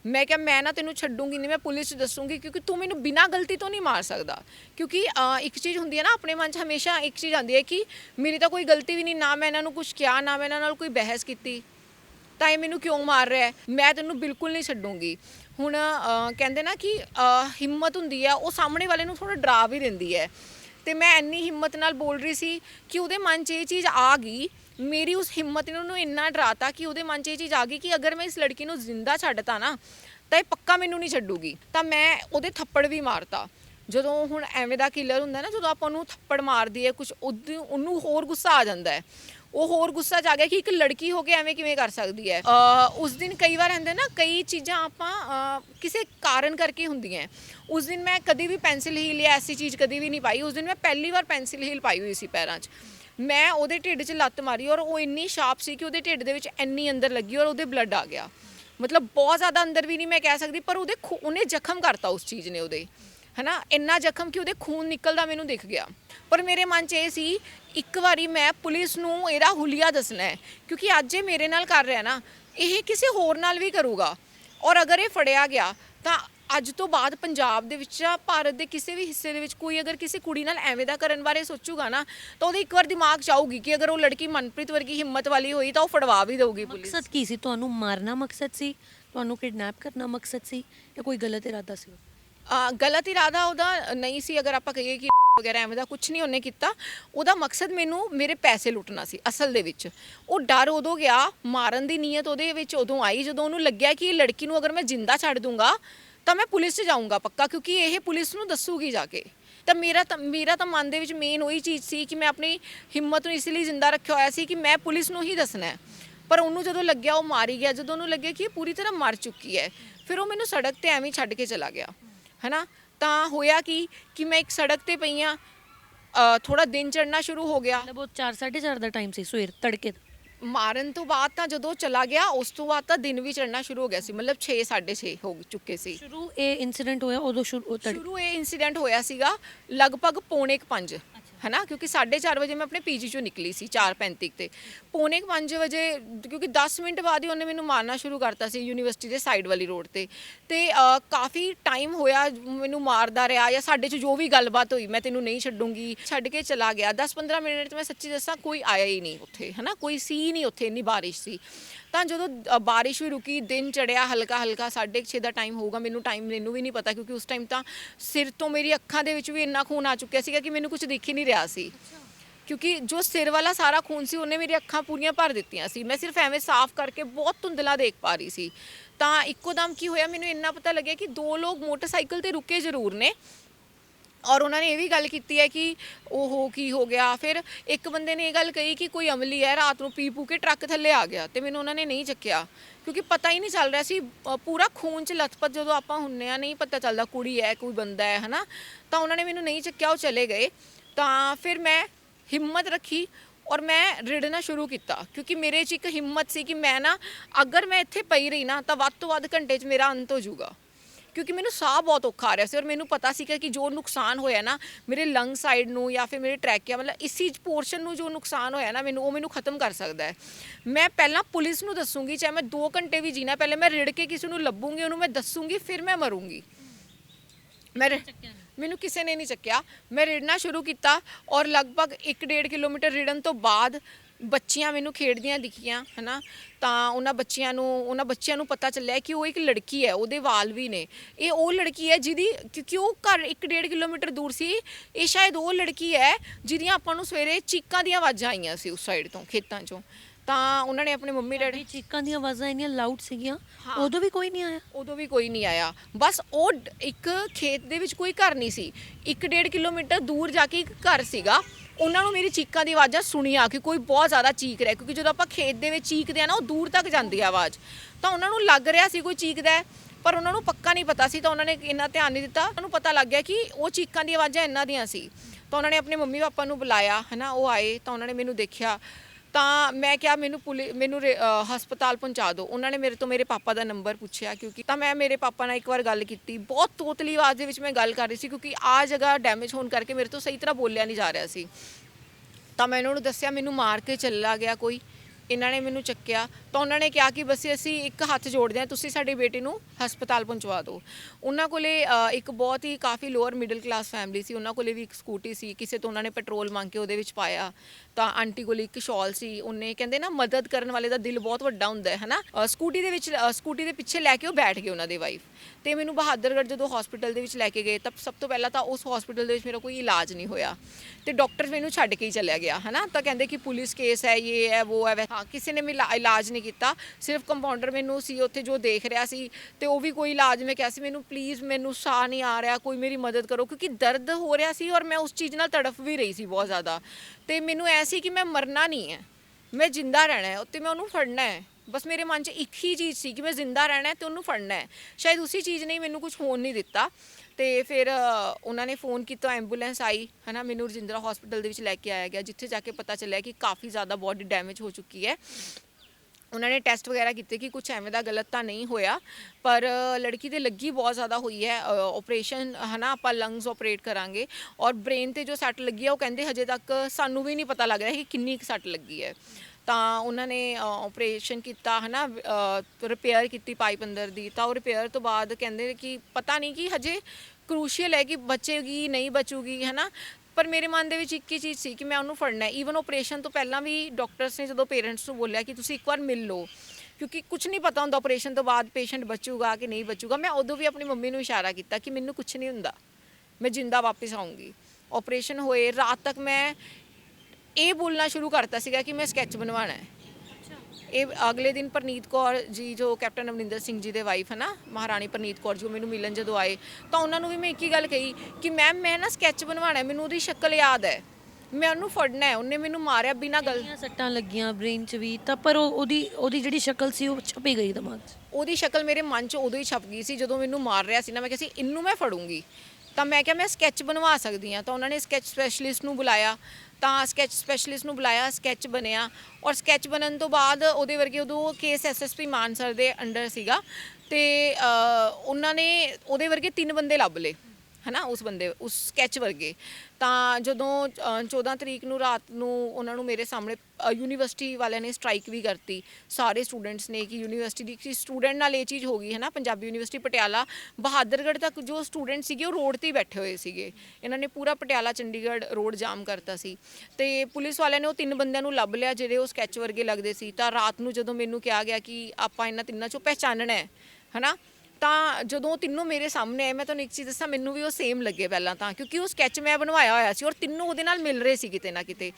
ਮੈਂ ਕਿਹਾ, ਮੈਂ ਨਾ ਤੈਨੂੰ ਛੱਡੂੰਗੀ ਨਹੀਂ ਮੈਂ ਪੁਲਿਸ 'ਚ ਦੱਸੂੰਗੀ, ਕਿਉਂਕਿ ਤੂੰ ਮੈਨੂੰ ਬਿਨਾਂ ਗਲਤੀ ਤੋਂ ਨਹੀਂ ਮਾਰ ਸਕਦਾ। ਕਿਉਂਕਿ ਇੱਕ ਚੀਜ਼ ਹੁੰਦੀ ਹੈ ਨਾ, ਆਪਣੇ ਮਨ 'ਚ ਹਮੇਸ਼ਾ ਇੱਕ ਚੀਜ਼ ਆਉਂਦੀ ਹੈ ਕਿ ਮੇਰੀ ਤਾਂ ਕੋਈ ਗਲਤੀ ਵੀ ਨਹੀਂ ਨਾ ਮੈਂ ਇਹਨਾਂ ਨੂੰ ਕੁਝ ਕਿਹਾ, ਨਾ ਮੈਂ ਇਹਨਾਂ ਨਾਲ ਕੋਈ ਬਹਿਸ ਕੀਤੀ। ਤਾਂ ਇਹ ਮੈਨੂੰ ਕਿਉਂ ਮਾਰ ਰਿਹਾ ਮੈਂ ਤੈਨੂੰ ਬਿਲਕੁਲ ਨਹੀਂ ਛੱਡੂੰਗੀ। ਹੁਣ ਕਹਿੰਦੇ ਨਾ ਕਿ ਹਿੰਮਤ ਹੁੰਦੀ ਹੈ, ਉਹ ਸਾਹਮਣੇ ਵਾਲੇ ਨੂੰ ਥੋੜਾ ਡਰਾ ਵੀ ਦਿੰਦੀ ਹੈ। ਤੇ ਮੈਂ ਇੰਨੀ ਹਿੰਮਤ ਨਾਲ ਬੋਲ ਰਹੀ ਸੀ ਕਿ ਉਹਦੇ ਮਨ 'ਚ ਇਹ ਚੀਜ਼ ਆ ਗਈ। ਮੇਰੀ ਉਸ ਹਿੰਮਤ ਨੇ ਉਹਨੂੰ ਇੰਨਾ ਡਰਾਤਾ ਕਿ ਉਹਦੇ ਮਨ 'ਚ ਇਹ ਚੀਜ਼ ਆ ਗਈ ਕਿ ਅਗਰ ਮੈਂ ਇਸ ਲੜਕੀ ਨੂੰ ਜ਼ਿੰਦਾ ਛੱਡਤਾ ਨਾ, ਤਾਂ ਇਹ ਪੱਕਾ ਮੈਨੂੰ ਨਹੀਂ ਛੱਡੂਗੀ। ਤਾਂ ਮੈਂ ਉਹਦੇ ਥੱਪੜ ਵੀ ਮਾਰਤਾ। ਜਦੋਂ ਹੁਣ ਐਵੇਂ ਦਾ ਕਿਲਰ ਹੁੰਦਾ ਨਾ, ਜਦੋਂ ਆਪਾਂ ਉਹਨੂੰ ਥੱਪੜ ਮਾਰਦੀ ਹੈ ਕੁਝ ਉਹਨੂੰ ਹੋਰ ਗੁੱਸਾ ਆ ਜਾਂਦਾ ਹੈ। ਉਹ ਹੋਰ ਗੁੱਸਾ ਚ ਆ ਗਿਆ ਕਿ ਇੱਕ ਲੜਕੀ ਹੋ ਕੇ ਐਵੇਂ ਕਿਵੇਂ ਕਰ ਸਕਦੀ ਹੈ। ਉਸ ਦਿਨ ਕਈ ਵਾਰ ਹੁੰਦੇ ਨਾ ਕਈ ਚੀਜ਼ਾਂ ਆਪਾਂ ਕਿਸੇ ਕਾਰਨ ਕਰਕੇ ਹੁੰਦੀਆਂ। ਉਸ ਦਿਨ ਮੈਂ ਕਦੀ ਵੀ ਪੈਨਸਿਲ ਹੀਲ ਜਾਂ ਐਸੀ ਚੀਜ਼ ਕਦੀ ਵੀ ਨਹੀਂ ਪਾਈ। ਉਸ ਦਿਨ ਮੈਂ ਪਹਿਲੀ ਵਾਰ ਪੈਨਸਿਲ ਹੀਲ ਪਾਈ ਹੋਈ ਸੀ ਪੈਰਾਂ 'ਚ। ਮੈਂ ਉਹਦੇ ਢਿੱਡ 'ਚ ਲੱਤ ਮਾਰੀ ਔਰ ਉਹ ਇੰਨੀ ਸ਼ਾਰਪ ਸੀ ਕਿ ਉਹਦੇ ਢਿੱਡ ਦੇ ਵਿੱਚ ਇੰਨੀ ਅੰਦਰ ਲੱਗੀ ਔਰ ਉਹਦੇ ਬਲੱਡ ਆ ਗਿਆ। ਮਤਲਬ ਬਹੁਤ ਜ਼ਿਆਦਾ ਅੰਦਰ ਵੀ ਨਹੀਂ ਮੈਂ ਕਹਿ ਸਕਦੀ ਪਰ ਉਹਦੇ ਉਹਨੇ ਜ਼ਖਮ ਕਰਤਾ ਉਸ ਚੀਜ਼ ਨੇ ਉਹਦੇ। ਹਨਾ? ਇੰਨਾ ਜ਼ਖਮ ਕਿ ਉਹਦੇ ਖੂਨ ਨਿਕਲਦਾ ਮੈਨੂੰ ਦਿਖ ਗਿਆ। ਪਰ ਮੇਰੇ ਮਨ 'ਚ ਇਹ ਸੀ ਇੱਕ ਵਾਰੀ ਮੈਂ ਪੁਲਿਸ ਨੂੰ ਇਹਦਾ ਹੁਲੀਆ ਦੱਸਣਾ ਹੈ ਕਿਉਂਕਿ ਅੱਜ ਇਹ ਮੇਰੇ ਨਾਲ ਕਰ ਰਿਹਾ ਨਾ ਇਹ ਕਿਸੇ ਹੋਰ ਨਾਲ ਵੀ ਕਰੂਗਾ। ਔਰ ਅਗਰ ਇਹ ਫੜਿਆ ਗਿਆ ਤਾਂ ਅੱਜ ਤੋਂ ਬਾਅਦ ਪੰਜਾਬ ਦੇ ਵਿੱਚ ਜਾਂ ਭਾਰਤ ਦੇ ਕਿਸੇ ਵੀ ਹਿੱਸੇ ਦੇ ਵਿੱਚ ਕੋਈ ਅਗਰ ਕਿਸੇ ਕੁੜੀ ਨਾਲ ਐਵੇਂ ਦਾ ਕਰਨ ਬਾਰੇ ਸੋਚੂਗਾ ਨਾ ਤਾਂ ਉਹਦੇ ਇੱਕ ਵਾਰ ਦਿਮਾਗ 'ਚ ਆਊਗੀ ਕਿ ਅਗਰ ਉਹ ਲੜਕੀ ਮਨਪ੍ਰੀਤ ਵਰਗੀ ਹਿੰਮਤ ਵਾਲੀ ਹੋਈ ਤਾਂ ਉਹ ਫੜਵਾ ਵੀ ਦੇਊਗੀ ਪੁਲਿਸ। ਮਕਸਦ ਕੀ ਸੀ? ਤੁਹਾਨੂੰ ਮਾਰਨਾ ਮਕਸਦ ਸੀ? ਤੁਹਾਨੂੰ ਕਿਡਨੈਪ ਕਰਨਾ ਮਕਸਦ ਸੀ? ਜਾਂ ਕੋਈ ਗਲਤ ਇਰਾਦਾ ਸੀ? ਗਲਤ ਇਰਾਦਾ ਉਹਦਾ ਨਹੀਂ ਸੀ, ਅਗਰ ਆਪਾਂ ਕਹੀਏ ਕਿ ਵਗੈਰਾ ਐਵੇਂ ਦਾ ਕੁਝ ਨਹੀਂ ਉਹਨੇ ਕੀਤਾ। ਉਹਦਾ ਮਕਸਦ ਮੈਨੂੰ ਮੇਰੇ ਪੈਸੇ ਲੁੱਟਣਾ ਸੀ, ਅਸਲ ਦੇ ਵਿੱਚ। ਉਹ ਡਰ ਉਦੋਂ ਗਿਆ, ਮਾਰਨ ਦੀ ਨੀਅਤ ਉਹਦੇ ਵਿੱਚ ਉਦੋਂ ਆਈ, ਜਦੋਂ ਉਹਨੂੰ ਲੱਗਿਆ ਕਿ ਇਹ ਲੜਕੀ ਨੂੰ ਅਗਰ ਮੈਂ ਜਿੰਦਾ ਛੱਡ ਦੂੰਗਾ, ਤਾਂ ਮੈਂ ਪੁਲਿਸ 'ਚ ਜਾਊਂਗਾ ਪੱਕਾ, ਕਿਉਂਕਿ ਇਹ ਪੁਲਿਸ ਨੂੰ ਦੱਸੂਗੀ ਜਾ ਕੇ। ਤਾਂ ਮੇਰਾ ਤਾਂ ਮੇਰਾ ਤਾਂ ਮਨ ਦੇ ਵਿੱਚ ਮੇਨ ਉਹੀ ਚੀਜ਼ ਸੀ ਕਿ ਮੈਂ ਆਪਣੀ ਹਿੰਮਤ ਨੂੰ ਇਸ ਲਈ ਜਿੰਦਾ ਰੱਖਿਆ ਹੋਇਆ ਸੀ ਕਿ ਮੈਂ ਪੁਲਿਸ ਨੂੰ ਹੀ ਦੱਸਣਾ ਹੈ। ਪਰ ਉਹਨੂੰ ਜਦੋਂ ਲੱਗਿਆ, ਉਹ ਮਾਰੀ ਗਿਆ। ਜਦੋਂ ਉਹਨੂੰ ਲੱਗਿਆ ਕਿ ਇਹ ਪੂਰੀ ਤਰ੍ਹਾਂ ਮਰ ਚੁੱਕੀ ਹੈ, ਫਿਰ ਉਹ ਮੈਨੂੰ ਸੜਕ ਤੇ ਐਵੇਂ ਹੀ ਛੱਡ ਕੇ ਚਲਾ ਗਿਆ। ਹੈਨਾ? ਤਾਂ ਹੋਇਆ ਕੀ ਕਿ ਮੈਂ ਇੱਕ ਸੜਕ ਤੇ ਪਈ ਆ ਥੋੜਾ ਦਿਨ ਚੜਨਾ ਸ਼ੁਰੂ ਹੋ ਗਿਆ। ਮਤਲਬ ਉਹ 4:30 ਦਾ ਟਾਈਮ ਸੀ ਸਵੇਰ ਤੜਕੇ ਦਾ। ਮਾਰਨ ਤੋਂ ਬਾਅਦ ਤਾਂ ਜਦੋਂ ਚਲਾ ਗਿਆ ਉਸ ਤੋਂ ਬਾਅਦ ਤਾਂ ਦਿਨ ਵੀ ਚੜਨਾ ਸ਼ੁਰੂ ਹੋ ਗਿਆ ਸੀ। ਮਤਲਬ 6 6:30 ਹੋ ਚੁੱਕੇ ਸੀ। ਸ਼ੁਰੂ ਇਹ ਇਨਸੀਡੈਂਟ ਹੋਇਆ ਉਦੋਂ ਸ਼ੁਰੂ ਉਹ ਸ਼ੁਰੂ ਇਹ ਇਨਸੀਡੈਂਟ ਹੋਇਆ ਸੀਗਾ ਲਗਭਗ ਪੌਣੇ 5 ਹੈਨਾ? ਕਿਉਂਕਿ 4:30 ਵਜੇ ਮੈਂ ਆਪਣੇ ਪੀਜੀ ਚੋਂ ਨਿਕਲੀ ਸੀ 4:35 ਤੇ। ਪੌਣੇ 5 ਵਜੇ ਕਿਉਂਕਿ 10 ਮਿੰਟ ਬਾਅਦ ਹੀ ਉਹਨੇ ਮੈਨੂੰ ਮਾਰਨਾ ਸ਼ੁਰੂ ਕਰਤਾ ਸੀ ਯੂਨੀਵਰਸਿਟੀ ਦੇ ਸਾਈਡ ਵਾਲੀ ਰੋਡ ਤੇ। ਤੇ ਅ, ਕਾਫੀ ਟਾਈਮ ਹੋਇਆ ਮੈਨੂੰ ਮਾਰਦਾ ਰਿਹਾ ਜਾਂ ਸਾਡੇ 'ਚ ਜੋ ਵੀ ਗੱਲਬਾਤ ਹੋਈ ਮੈਂ ਤੈਨੂੰ ਨਹੀਂ ਛੱਡੂੰਗੀ। ਛੱਡ ਕੇ ਚਲਾ ਗਿਆ। 10-15 ਮਿੰਟ ਮੈਂ ਸੱਚੀ ਦੱਸਾਂ ਕੋਈ ਆਇਆ ਹੀ ਨਹੀਂ ਉੱਥੇ ਹੈਨਾ? ਕੋਈ ਸੀ ਹੀ ਨਹੀਂ ਉੱਥੇ ਇੰਨੀ ਬਾਰਿਸ਼ ਸੀ। ਤਾਂ ਜਦੋਂ ਅ, ਬਾਰਿਸ਼ ਵੀ ਰੁਕੀ ਦਿਨ ਚੜਿਆ ਹਲਕਾ ਹਲਕਾ 6:30 ਦਾ ਟਾਈਮ ਹੋਊਗਾ ਮੈਨੂੰ ਟਾਈਮ ਮੈਨੂੰ ਵੀ ਨਹੀਂ ਪਤਾ ਕਿਉਂਕਿ ਉਸ ਟਾਈਮ ਤਾਂ ਸਿਰ ਤੋਂ ਮੇਰੀ ਅੱਖਾਂ ਦੇ ਵਿੱਚ ਵੀ ਇੰਨਾ ਖੂਨ ਆ ਚੁੱਕਿਆ ਸੀਗਾ ਕਿ ਮੈਨੂੰ ਕੁਝ ਦਿਖ ਹੀ ਨਹੀਂ ਰਿਹਾ ਸੀ। ਕਿਉਂਕਿ ਜੋ ਸਿਰ ਵਾਲਾ ਸਾਰਾ ਖੂਨ ਸੀ ਉਹਨੇ ਮੇਰੀ ਅੱਖਾਂ ਪੂਰੀਆਂ ਭਰ ਦਿੱਤੀਆਂ ਸੀ। ਮੈਂ ਸਿਰਫ ਐਵੇਂ ਸਾਫ਼ ਕਰਕੇ ਬਹੁਤ ਧੁੰਦਲਾ ਦੇਖ ਪਾ ਰਹੀ ਸੀ। ਤਾਂ ਇੱਕੋ ਦਮ ਕੀ ਹੋਇਆ ਮੈਨੂੰ ਇੰਨਾ ਪਤਾ ਲੱਗਿਆ ਕਿ ਦੋ ਲੋਕ ਮੋਟਰਸਾਈਕਲ ਤੇ ਰੁਕੇ ਜ਼ਰੂਰ ਨੇ। ਔਰ ਉਹਨਾਂ ਨੇ ਇਹ ਵੀ ਗੱਲ ਕੀਤੀ ਹੈ ਕਿ ਉਹ ਕੀ ਹੋ ਗਿਆ। ਫਿਰ ਇੱਕ ਬੰਦੇ ਨੇ ਇਹ ਗੱਲ ਕਹੀ ਕਿ ਕੋਈ ਅਮਲੀ ਹੈ, ਰਾਤ ਨੂੰ ਪੀ ਪੂ ਕੇ ਟਰੱਕ ਥੱਲੇ ਆ ਗਿਆ ਤੇ ਮੈਨੂੰ ਉਹਨਾਂ ਨੇ ਨਹੀਂ ਚੱਕਿਆ। ਕਿਉਂਕਿ ਪਤਾ ਹੀ ਨਹੀਂ ਚੱਲ ਰਿਹਾ ਸੀ ਪੂਰਾ ਖੂਨ ਚ ਲਥਪਥ ਜਦੋਂ ਆਪਾਂ ਹੁੰਨੇ ਆ, ਨਹੀਂ ਪਤਾ ਚੱਲਦਾ ਕੁੜੀ ਹੈ, ਕੋਈ ਬੰਦਾ ਹੈ, ਹਨਾ? ਤਾਂ ਉਹਨਾਂ ਨੇ ਮੈਨੂੰ ਨਹੀਂ ਚੱਕਿਆ, ਉਹ ਚਲੇ ਗਏ। ਤਾਂ ਫਿਰ ਮੈਂ ਹਿੰਮਤ ਰੱਖੀ ਔਰ ਮੈਂ ਰਿੜਨਾ ਸ਼ੁਰੂ ਕੀਤਾ। ਕਿਉਂਕਿ ਮੇਰੇ 'ਚ ਇੱਕ ਹਿੰਮਤ ਸੀ ਕਿ ਮੈਂ ਨਾ, ਅਗਰ ਮੈਂ ਇੱਥੇ ਪਈ ਰਹੀ ਨਾ, ਤਾਂ ਵੱਧ ਤੋਂ ਵੱਧ ਘੰਟੇ 'ਚ ਮੇਰਾ ਅੰਤ ਹੋ ਜਾਊਗਾ। ਕਿਉਂਕਿ ਮੈਨੂੰ ਸਾਹ ਬਹੁਤ ਔਖਾ ਆ ਰਿਹਾ ਸੀ ਔਰ ਮੈਨੂੰ ਪਤਾ ਸੀਗਾ ਕਿ ਜੋ ਨੁਕਸਾਨ ਹੋਇਆ ਨਾ, ਮੇਰੇ ਲੰਗ ਸਾਈਡ ਨੂੰ ਜਾਂ ਫਿਰ ਮੇਰੇ ਟਰੈਕਿਆ ਮਤਲਬ ਇਸੀ ਪੋਰਸ਼ਨ ਨੂੰ ਜੋ ਨੁਕਸਾਨ ਹੋਇਆ ਨਾ, ਮੈਨੂੰ ਉਹ ਮੈਨੂੰ ਖਤਮ ਕਰ ਸਕਦਾ ਹੈ। ਮੈਂ ਪਹਿਲਾਂ ਪੁਲਿਸ ਨੂੰ ਦੱਸੂਗੀ, ਚਾਹੇ ਮੈਂ 2 ਘੰਟੇ ਵੀ ਜੀਣਾ, ਪਹਿਲੇ ਮੈਂ ਰਿੜ ਕੇ ਕਿਸੇ ਨੂੰ ਲੱਭੂਗੀ, ਉਹਨੂੰ ਮੈਂ ਦੱਸੂਗੀ, ਫਿਰ ਮੈਂ ਮਰੂੰਗੀ। ਮੈਂ ਮੈਨੂੰ ਕਿਸੇ ਨੇ ਨਹੀਂ ਚੱਕਿਆ। ਮੈਂ ਰਿੜਨਾ ਸ਼ੁਰੂ ਕੀਤਾ ਔਰ ਲਗਭਗ 1.5 ਕਿਲੋਮੀਟਰ ਰਿੜਨ ਤੋਂ ਬਾਅਦ ਬੱਚੀਆਂ ਮੈਨੂੰ ਖੇਡਦੀਆਂ ਦਿਖੀਆਂ ਹਨਾ? ਤਾਂ ਉਹਨਾਂ ਬੱਚਿਆਂ ਨੂੰ ਉਹਨਾਂ ਬੱਚਿਆਂ ਨੂੰ ਪਤਾ ਚੱਲਿਆ ਕਿ ਉਹ ਇੱਕ ਲੜਕੀ ਹੈ ਉਹਦੇ ਵਾਲ ਵੀ ਨੇ। ਇਹ ਉਹ ਲੜਕੀ ਹੈ ਜਿਹਦੀ ਕਿਉਂਕਿ ਉਹ ਘਰ 1.5 ਕਿਲੋਮੀਟਰ ਦੂਰ ਸੀ। ਇਹ ਸ਼ਾਇਦ ਉਹ ਲੜਕੀ ਹੈ ਜਿਹਦੀਆਂ ਆਪਾਂ ਨੂੰ ਸਵੇਰੇ ਚੀਕਾਂ ਦੀਆਂ ਆਵਾਜ਼ਾਂ ਆਈਆਂ ਸੀ ਉਸ ਸਾਈਡ ਤੋਂ ਖੇਤਾਂ ਚੋਂ। ਤਾਂ ਉਹਨਾਂ ਨੇ ਆਪਣੇ ਮੰਮੀ ਡੈਡੀ ਚੀਕਾਂ ਦੀਆਂ ਆਵਾਜ਼ਾਂ ਇੰਨੀਆਂ ਲਾਊਡ ਸੀਗੀਆਂ। ਉਦੋਂ ਵੀ ਕੋਈ ਨਹੀਂ ਆਇਆ? ਉਦੋਂ ਵੀ ਕੋਈ ਨਹੀਂ ਆਇਆ। ਬਸ ਉਹ ਇੱਕ ਖੇਤ ਦੇ ਵਿੱਚ ਕੋਈ ਘਰ ਨਹੀਂ ਸੀ। 1.5 ਕਿਲੋਮੀਟਰ ਦੂਰ ਜਾ ਕੇ ਇੱਕ ਘਰ ਸੀਗਾ। ਉਹਨਾਂ ਨੂੰ ਮੇਰੀ ਚੀਕਾਂ ਦੀ ਆਵਾਜ਼ਾਂ ਸੁਣੀਆਂ ਕਿ ਕੋਈ ਬਹੁਤ ਜ਼ਿਆਦਾ ਚੀਕ ਰਿਹਾ ਕਿਉਂਕਿ ਜਦੋਂ ਆਪਾਂ ਖੇਤ ਦੇ ਵਿੱਚ ਚੀਕਦੇ ਆ ਨਾ ਉਹ ਦੂਰ ਤੱਕ ਜਾਂਦੀ ਆ ਆਵਾਜ਼। ਤਾਂ ਉਹਨਾਂ ਨੂੰ ਲੱਗ ਰਿਹਾ ਸੀ ਕੋਈ ਚੀਕਦਾ ਹੈ, ਪਰ ਉਹਨਾਂ ਨੂੰ ਪੱਕਾ ਨਹੀਂ ਪਤਾ ਸੀ ਤਾਂ ਉਹਨਾਂ ਨੇ ਇੰਨਾ ਧਿਆਨ ਨਹੀਂ ਦਿੱਤਾ। ਉਹਨੂੰ ਪਤਾ ਲੱਗ ਗਿਆ ਕਿ ਉਹ ਚੀਕਾਂ ਦੀ ਆਵਾਜ਼ਾਂ ਇਹਨਾਂ ਦੀਆਂ ਸੀ। ਤਾਂ ਉਹਨਾਂ ਨੇ ਆਪਣੇ ਮੰਮੀ ਪਾਪਾ ਨੂੰ ਬੁਲਾਇਆ ਹਨਾ ਉਹ ਆਏ ਤਾਂ ਉਹਨਾਂ ਨੇ ਮੈਨੂੰ ਦੇਖਿਆ। ਤਾਂ ਮੈਂ ਕਿਹਾ ਮੈਨੂੰ ਪੁਲਿਸ ਮੈਨੂੰ ਰੇ- ਹਸਪਤਾਲ ਪਹੁੰਚਾ ਦਿਓ। ਉਹਨਾਂ ਨੇ ਮੇਰੇ ਤੋਂ ਮੇਰੇ ਪਾਪਾ ਦਾ ਨੰਬਰ ਪੁੱਛਿਆ ਕਿਉਂਕਿ ਤਾਂ ਮੈਂ ਮੇਰੇ ਪਾਪਾ ਨਾਲ ਇੱਕ ਵਾਰ ਗੱਲ ਕੀਤੀ। ਬਹੁਤ ਤੋਤਲੀ ਆਵਾਜ਼ ਦੇ ਵਿੱਚ ਮੈਂ ਗੱਲ ਕਰ ਰਹੀ ਸੀ ਕਿਉਂਕਿ ਆ ਜਗ੍ਹਾ ਡੈਮੇਜ ਹੋਣ ਕਰਕੇ ਮੇਰੇ ਤੋਂ ਸਹੀ ਤਰ੍ਹਾਂ ਬੋਲਿਆ ਨਹੀਂ ਜਾ ਰਿਹਾ ਸੀ। ਤਾਂ ਮੈਂ ਉਹਨਾਂ ਨੂੰ ਦੱਸਿਆ, ਮੈਨੂੰ ਮਾਰ ਕੇ ਚੱਲਾ ਗਿਆ ਕੋਈ। ਇਹਨਾਂ ਨੇ ਮੈਨੂੰ ਚੱਕਿਆ। ਤਾਂ ਉਹਨਾਂ ਨੇ ਕਿਹਾ ਕਿ ਬਸ ਅਸੀਂ ਇੱਕ ਹੱਥ ਜੋੜਦੇ ਹਾਂ, ਤੁਸੀਂ ਸਾਡੇ ਬੇਟੇ ਨੂੰ ਹਸਪਤਾਲ ਪਹੁੰਚਵਾ ਦਿਓ। ਉਹਨਾਂ ਕੋਲੇ ਇੱਕ ਬਹੁਤ ਹੀ ਕਾਫੀ ਲੋਅਰ ਮਿਡਲ ਕਲਾਸ ਫੈਮਿਲੀ ਸੀ। ਉਹਨਾਂ ਕੋਲੇ ਵੀ ਇੱਕ ਸਕੂਟੀ ਸੀ, ਕਿਸੇ ਤੋਂ ਉਹਨਾਂ ਨੇ ਪੈਟਰੋਲ ਮੰਗ ਕੇ ਉਹਦੇ ਵਿੱਚ ਪਾਇਆ। ਤਾਂ ਆਂਟੀ ਕੋਲੇ ਇੱਕ ਸ਼ਾਲ ਸੀ। ਉਹਨੇ ਕਹਿੰਦੇ ਨਾ, ਮਦਦ ਕਰਨ ਵਾਲੇ ਦਾ ਦਿਲ ਬਹੁਤ ਵੱਡਾ ਹੁੰਦਾ ਹੈ, ਹਨਾ? ਸਕੂਟੀ ਦੇ ਵਿੱਚ ਸਕੂਟੀ ਦੇ ਪਿੱਛੇ ਲੈ ਕੇ ਉਹ ਬੈਠ ਗਏ ਉਹਨਾਂ ਦੇ ਵਾਈਫ ਤੇ ਮੈਨੂੰ ਬਹਾਦਰਗੜ੍ਹ ਜਦੋਂ ਹਸਪੀਟਲ ਦੇ ਵਿੱਚ ਲੈ ਕੇ ਗਏ, ਤਾਂ ਸਭ ਤੋਂ ਪਹਿਲਾਂ ਤਾਂ ਉਸ ਹਸਪੀਟਲ ਦੇ ਵਿੱਚ ਮੇਰਾ ਕੋਈ ਇਲਾਜ ਨਹੀਂ ਹੋਇਆ। ਤੇ ਡਾਕਟਰ ਮੈਨੂੰ ਛੱਡ ਕੇ ਹੀ ਚਲਿਆ ਗਿਆ, ਹਨਾ? ਤਾਂ ਕਹਿੰਦੇ ਕਿ ਪੁਲਿਸ ਕੇਸ ਹੈ, ਇਹ ਹੈ, ਉਹ ਹੈ ਵੈ- ਹਾਂ, ਕਿਸੇ ਨੇ ਮੇਰਾ ਇਲਾਜ ਨਹੀਂ ਕੀਤਾ। ਸਿਰਫ ਕੰਪਾਊਂਡਰ ਮੈਨੂੰ ਸੀ, ਉੱਥੇ ਜੋ ਦੇਖ ਰਿਹਾ ਸੀ ਤੇ ਉਹ ਵੀ ਕੋਈ ਇਲਾਜ ਮੈਂ ਕਿਹਾ ਸੀ, ਮੈਨੂੰ ਪਲੀਜ਼ ਮੈਨੂੰ ਸਾਹ ਨਹੀਂ ਆ ਰਿਹਾ, ਕੋਈ ਮੇਰੀ ਮਦਦ ਕਰੋ। ਕਿਉਂਕਿ ਦਰਦ ਹੋ ਰਿਹਾ ਸੀ ਔਰ ਮੈਂ ਉਸ ਚੀਜ਼ ਨਾਲ ਤੜਫ ਵੀ ਰਹੀ ਸੀ ਬਹੁਤ ਜ਼ਿਆਦਾ। ਤੇ ਮੈਨੂੰ ਐ ਸੀ ਕਿ ਮੈਂ ਮਰਨਾ ਨਹੀਂ ਹੈ। ਮੈਂ ਜਿੰਦਾ ਰਹਿਣਾ ਹੈ ਉੱਤੇ ਮੈਂ ਉਹਨੂੰ ਫੜਨਾ ਹੈ। ਬਸ ਮੇਰੇ ਮਨ 'ਚ ਇੱਕ ਹੀ ਚੀਜ਼ ਸੀ ਕਿ ਮੈਂ ਜ਼ਿੰਦਾ ਰਹਿਣਾ ਹੈ ਤੇ ਉਹਨੂੰ ਫੜਨਾ ਹੈ। ਸ਼ਾਇਦ ਉਸੇ ਚੀਜ਼ ਨੇ ਮੈਨੂੰ ਕੁਝ ਹੋਣ ਨਹੀਂ ਦਿੱਤਾ। ਤੇ ਫਿਰ ਉਹਨਾਂ ਨੇ ਫੋਨ ਕੀਤਾ, ਐਂਬੂਲੈਂਸ ਆਈ, ਹਨਾ? ਮੈਨੂੰ ਰਜਿੰਦਰਾ ਹਸਪੀਟਲ ਦੇ ਵਿੱਚ ਲੈ ਕੇ ਆਇਆ ਗਿਆ, ਜਿੱਥੇ ਜਾ ਕੇ ਪਤਾ ਚੱਲਿਆ ਕਿ ਕਾਫੀ ਜ਼ਿਆਦਾ ਬੋਡੀ ਡੈਮੇਜ ਹੋ ਚੁੱਕੀ ਹੈ। ਉਹਨਾਂ ਨੇ ਟੈਸਟ ਵਗੈਰਾ ਕੀਤੇ ਕਿ ਕੁਝ ਐਵੇਂ ਦਾ ਗਲਤ ਤਾਂ ਨਹੀਂ ਹੋਇਆ, ਪਰ ਲੜਕੀ ਦੇ ਲੱਗੀ ਬਹੁਤ ਜ਼ਿਆਦਾ ਹੋਈ ਹੈ ਆਪਰੇਸ਼ਨ ਹਨਾ? ਆਪਾਂ ਲੰਗਸ ਆਪਰੇਟ ਕਰਾਂਗੇ। ਔਰ ਬ੍ਰੇਨ ਤੇ ਜੋ ਸੱਟ ਲੱਗੀ ਹੈ, ਉਹ ਕਹਿੰਦੇ ਹਜੇ ਤੱਕ ਸਾਨੂੰ ਵੀ ਨਹੀਂ ਪਤਾ ਲੱਗ ਰਿਹਾ ਕਿ ਕਿੰਨੀ ਕੁ ਸੱਟ ਲੱਗੀ ਹੈ। ਤਾਂ ਉਹਨਾਂ ਨੇ ਆਪਰੇਸ਼ਨ ਕੀਤਾ, ਹਨਾ ਰਿਪੇਅਰ ਕੀਤੀ ਪਾਈਪ ਅੰਦਰ ਦੀ, ਤਾਂ ਉਹ ਰਿਪੇਅਰ ਤੋਂ ਬਾਅਦ ਕਹਿੰਦੇ ਕਿ ਪਤਾ ਨਹੀਂ ਕਿ ਹਜੇ ਕ੍ਰੂਸ਼ੀਅਲ ਹੈ ਕਿ ਬਚੇਗੀ, ਨਹੀਂ ਬਚੂਗੀ, ਹਨਾ। ਪਰ ਮੇਰੇ ਮਨ ਦੇ ਵਿੱਚ ਇੱਕ ਹੀ ਚੀਜ਼ ਸੀ ਕਿ ਮੈਂ ਉਹਨੂੰ ਫੜਨਾ ਹੈ। ਈਵਨ ਆਪਰੇਸ਼ਨ ਤੋਂ ਪਹਿਲਾਂ ਵੀ ਡਾਕਟਰਸ ਨੇ ਜਦੋਂ ਪੇਰੈਂਟਸ ਨੂੰ ਬੋਲਿਆ ਕਿ ਤੁਸੀਂ ਇੱਕ ਵਾਰ ਮਿਲ ਲਓ, ਕਿਉਂਕਿ ਕੁਝ ਨਹੀਂ ਪਤਾ ਹੁੰਦਾ ਆਪਰੇਸ਼ਨ ਤੋਂ ਬਾਅਦ ਪੇਸ਼ੈਂਟ ਬਚੂਗਾ ਕਿ ਨਹੀਂ ਬਚੂਗਾ। ਮੈਂ ਉਦੋਂ ਵੀ ਆਪਣੀ ਮੰਮੀ ਨੂੰ ਇਸ਼ਾਰਾ ਕੀਤਾ ਕਿ ਮੈਨੂੰ ਕੁਝ ਨਹੀਂ ਹੁੰਦਾ, ਮੈਂ ਜਿੰਦਾ ਵਾਪਸ ਆਉਂਗੀ ਆਪਰੇਸ਼ਨ ਹੋਏ, ਰਾਤ ਤੱਕ ਮੈਂ ਇਹ ਬੋਲਣਾ ਸ਼ੁਰੂ ਕਰਤਾ ਸੀਗਾ ਕਿ ਮੈਂ ਸਕੈਚ ਬਣਵਾਉਣਾ ਹੈ। ਇਹ ਅਗਲੇ ਦਿਨ ਪ੍ਰਨੀਤ ਕੌਰ ਜੀ ਜੋ ਕੈਪਟਨ ਅਮਰਿੰਦਰ ਸਿੰਘ ਜੀ ਦੇ ਵਾਈਫ ਹੈ ਨਾ ਮਹਾਰਾਣੀ ਪ੍ਰਨੀਤ ਕੌਰ ਜੀ ਮੈਨੂੰ ਮਿਲਣ ਜਦੋਂ ਆਏ ਤਾਂ ਉਹਨਾਂ ਨੂੰ ਵੀ ਮੈਂ ਇੱਕ ਹੀ ਗੱਲ ਕਹੀ ਕਿ ਮੈਮ ਮੈਂ ਨਾ ਸਕੈਚ ਬਣਵਾਉਣਾ ਹੈ ਮੈਨੂੰ ਉਹਦੀ ਸ਼ਕਲ ਯਾਦ ਹੈ। ਮੈਂ ਉਹਨੂੰ ਫੜਨਾ ਹੈ ਉਹਨੇ ਮੈਨੂੰ ਮਾਰਿਆ ਬਿਨਾਂ ਗੱਲ ਸੱਟਾਂ ਲੱਗੀਆਂ ਬ੍ਰੇਨ 'ਚ ਵੀ ਤਾਂ ਪਰ ਉਹ ਉਹਦੀ ਉਹਦੀ ਜਿਹੜੀ ਸ਼ਕਲ ਸੀ ਉਹ ਛਪੀ ਗਈ ਦਿਮਾਗ 'ਚ। ਉਹਦੀ ਸ਼ਕਲ ਮੇਰੇ ਮਨ 'ਚ ਉਦੋਂ ਹੀ ਛਪ ਗਈ ਸੀ ਜਦੋਂ ਮੈਨੂੰ ਮਾਰ ਰਿਹਾ ਸੀ ਨਾ ਮੈਂ ਕਿਹਾ ਸੀ ਇਹਨੂੰ ਮੈਂ ਫੜੂੰਗੀ। ਤਾਂ ਮੈਂ ਕਿਹਾ ਮੈਂ ਸਕੈਚ ਬਣਵਾ ਸਕਦੀ ਹਾਂ। ਤਾਂ ਉਹਨਾਂ ਨੇ ਸਕੈਚ ਸਪੈਸ਼ਲਿਸਟ ਨੂੰ ਬੁਲਾਇਆ। ਤਾਂ ਸਕੈਚ ਸਪੈਸ਼ਲਿਸਟ ਨੂੰ ਬੁਲਾਇਆ, ਸਕੈਚ ਬਣਿਆ। ਔਰ ਸਕੈਚ ਬਣਨ ਤੋਂ ਬਾਅਦ ਉਹਦੇ ਵਰਗੇ ਉਦੋਂ ਕੇਸ ਐਸਐਸਪੀ ਮਾਨ ਸਰ ਦੇ ਅੰਡਰ ਸੀਗਾ। ਤੇ ਉਹਨਾਂ ਨੇ ਉਹਦੇ ਵਰਗੇ ਤਿੰਨ ਬੰਦੇ ਲੱਭ ਲਏ। ਹਨਾ ਉਸ ਬੰਦੇ ਉਸ ਸਕੈਚ ਵਰਗੇ। ਤਾਂ ਜਦੋਂ ਅ, 14 ਤਰੀਕ ਨੂੰ ਰਾਤ ਨੂੰ ਉਹਨਾਂ ਨੂੰ ਮੇਰੇ ਸਾਹਮਣੇ ਅ, ਯੂਨੀਵਰਸਿਟੀ ਵਾਲਿਆਂ ਨੇ ਸਟ੍ਰਾਈਕ ਵੀ ਕਰਤੀ। ਸਾਰੇ ਸਟੂਡੈਂਟਸ ਨੇ ਕਿ ਯੂਨੀਵਰਸਿਟੀ ਦੀ ਕਿ ਸਟੂਡੈਂਟ ਨਾਲ ਇਹ ਚੀਜ਼ ਹੋ ਗਈ ਹੈ ਨਾ ਪੰਜਾਬੀ ਯੂਨੀਵਰਸਿਟੀ ਪਟਿਆਲਾ। ਬਹਾਦਰਗੜ੍ਹ ਤੱਕ ਜੋ ਸਟੂਡੈਂਟ ਸੀਗੇ ਉਹ ਰੋਡ ਤੇ ਹੀ ਬੈਠੇ ਹੋਏ ਸੀਗੇ। ਇਹਨਾਂ ਨੇ ਪੂਰਾ ਪਟਿਆਲਾ ਚੰਡੀਗੜ੍ਹ ਰੋਡ ਜਾਮ ਕਰਤਾ ਸੀ। ਤੇ ਪੁਲਿਸ ਵਾਲਿਆਂ ਨੇ ਉਹ ਤਿੰਨ ਬੰਦਿਆਂ ਨੂੰ ਲੱਭ ਲਿਆ ਜਿਹੜੇ ਉਹ ਸਕੈਚ ਵਰਗੇ ਲੱਗਦੇ ਸੀ। ਤਾਂ ਰਾਤ ਨੂੰ ਜਦੋਂ ਮੈਨੂੰ ਕਿਹਾ ਗਿਆ ਕਿ ਆਪਾਂ ਇਹਨਾਂ ਤਿੰਨਾਂ ਚੋਂ ਪਹਿਚਾਨਣਾ ਹੈ ਹਨਾ ਤਾਂ ਜਦੋਂ ਉਹ ਤਿੰਨੋਂ ਮੇਰੇ ਸਾਹਮਣੇ ਆਏ ਮੈਂ ਤੁਹਾਨੂੰ ਇੱਕ ਚੀਜ਼ ਦੱਸਾਂ ਮੈਨੂੰ ਵੀ ਉਹ ਸੇਮ ਲੱਗੇ ਪਹਿਲਾਂ ਤਾਂ ਕਿਉਂਕਿ ਉਹ ਸਕੈਚ ਮੈਂ ਬਣਵਾਇਆ ਹੋਇਆ ਸੀ ਔਰ ਤਿੰਨੋਂ ਉਹਦੇ ਨਾਲ ਮਿਲ ਰਹੇ ਸੀ ਕਿਤੇ ਨਾ ਕਿਤੇ।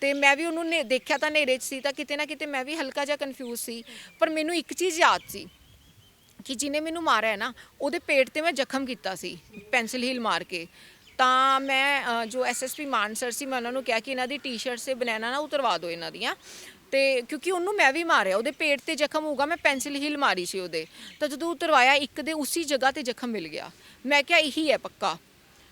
ਤੇ ਮੈਂ ਵੀ ਉਹਨੂੰ ਨੇ ਦੇਖਿਆ ਤਾਂ ਨੇਰੇ 'ਚ ਸੀ ਤਾਂ ਕਿਤੇ ਨਾ ਕਿਤੇ ਮੈਂ ਵੀ ਹਲਕਾ ਜਿਹਾ ਕਨਫਿਊਜ਼ ਸੀ। ਪਰ ਮੈਨੂੰ ਇੱਕ ਚੀਜ਼ ਯਾਦ ਸੀ ਕਿ ਜਿਹਨੇ ਮੈਨੂੰ ਮਾਰਿਆ ਹੈ ਨਾ ਉਹਦੇ ਪੇਟ ਤੇ ਮੈਂ ਜ਼ਖਮ ਕੀਤਾ ਸੀ ਪੈਨਸਲ ਹੀਲ ਮਾਰ ਕੇ। ਤਾਂ ਮੈਂ ਅ, ਜੋ ਐਸਐਸਪੀ ਮਾਨ ਸਰ ਸੀ ਮੈਂ ਉਹਨਾਂ ਨੂੰ ਕਿਹਾ ਕਿ ਇਹਨਾਂ ਦੀ ਟੀ-ਸ਼ਰਟ ਸੇ ਬਨਾਨਾ ਨਾ ਉਤਰਵਾ ਦਿਓ ਇਹਨਾਂ ਦੀਆਂ। ਤੇ ਕਿਉਂਕਿ ਉਹਨੂੰ ਮੈਂ ਵੀ ਮਾਰਿਆ, ਉਹਦੇ ਪੇਟ ਤੇ ਜ਼ਖਮ ਹੋਊਗਾ, ਮੈਂ ਪੈਨਸਿਲ ਹੀਲ ਮਾਰੀ ਸੀ ਉਹਦੇ। ਤਾਂ ਜਦੋਂ ਉਤਰਵਾਇਆ, ਇੱਕ ਦੇ ਉਸੇ ਜਗ੍ਹਾ ਤੇ ਜ਼ਖਮ ਮਿਲ ਗਿਆ। ਮੈਂ ਕਿਹਾ, ਇਹੀ ਹੈ ਪੱਕਾ।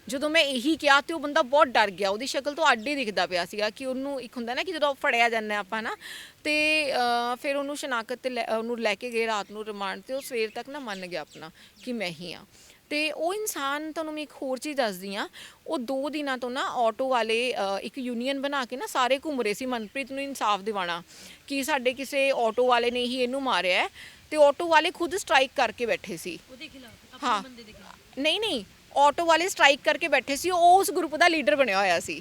ਜਦੋਂ ਮੈਂ ਇਹੀ ਕਿਹਾ ਤੇ ਉਹ ਬੰਦਾ ਬਹੁਤ ਡਰ ਗਿਆ। ਉਹਦੀ ਸ਼ਕਲ ਤੋਂ ਅੱਡ ਹੀ ਦਿਖਦਾ ਪਿਆ ਸੀਗਾ ਕਿ ਉਹਨੂੰ ਇੱਕ ਹੁੰਦਾ ਨਾ ਕਿ ਜਦੋਂ ਫੜਿਆ ਜਾਂਦਾ ਆਪਾਂ ਨਾ, ਤੇ ਫਿਰ ਉਹਨੂੰ ਸ਼ਨਾਖਤ ਤੇ ਲੈ- ਉਹਨੂੰ ਲੈ ਕੇ ਗਏ ਰਾਤ ਨੂੰ ਰਿਮਾਂਡ ਤੇ ਉਹ ਸਵੇਰ ਤੱਕ ਨਾ ਮੰਨ ਗਿਆ ਆਪਣਾ ਕਿ ਮੈਂ ਹੀ ਆ ਤੇ ਉਹ ਇਨਸਾਨ ਤੁਹਾਨੂੰ ਮੈਂ ਇੱਕ ਹੋਰ ਚੀਜ਼ ਦੱਸਦੀ ਆ ਉਹ ਦੋ ਦਿਨਾਂ ਤੋਂ ਨਾ ਆਟੋ ਵਾਲੇ ਅ, ਇੱਕ ਯੂਨੀਅਨ ਬਣਾ ਕੇ ਨਾ ਸਾਰੇ ਘੁੰਮ ਰਹੇ ਸੀ ਮਨਪ੍ਰੀਤ ਨੂੰ ਇਨਸਾਫ ਦਿਵਾਣਾ ਕਿ ਸਾਡੇ ਕਿਸੇ ਆਟੋ ਵਾਲੇ ਨੇ ਹੀ ਇਹਨੂੰ ਮਾਰਿਆ ਹੈ ਤੇ ਆਟੋ ਵਾਲੇ ਖੁਦ ਸਟ੍ਰਾਈਕ ਕਰਕੇ ਬੈਠੇ ਸੀ। ਉਹਦੇ ਖਿਲਾਫ ਹਾਂ। ਆਪਣੇ ਬੰਦੇ ਦੇ ਖਿਲਾਫ। ਨਹੀਂ ਨਹੀਂ ਆਟੋ ਵਾਲੇ ਸਟ੍ਰਾਈਕ ਕਰਕੇ ਬੈਠੇ ਸੀ ਉਹ ਉਸ ਗਰੁੱਪ ਦਾ ਲੀਡਰ ਬਣਿਆ ਹੋਇਆ ਸੀ।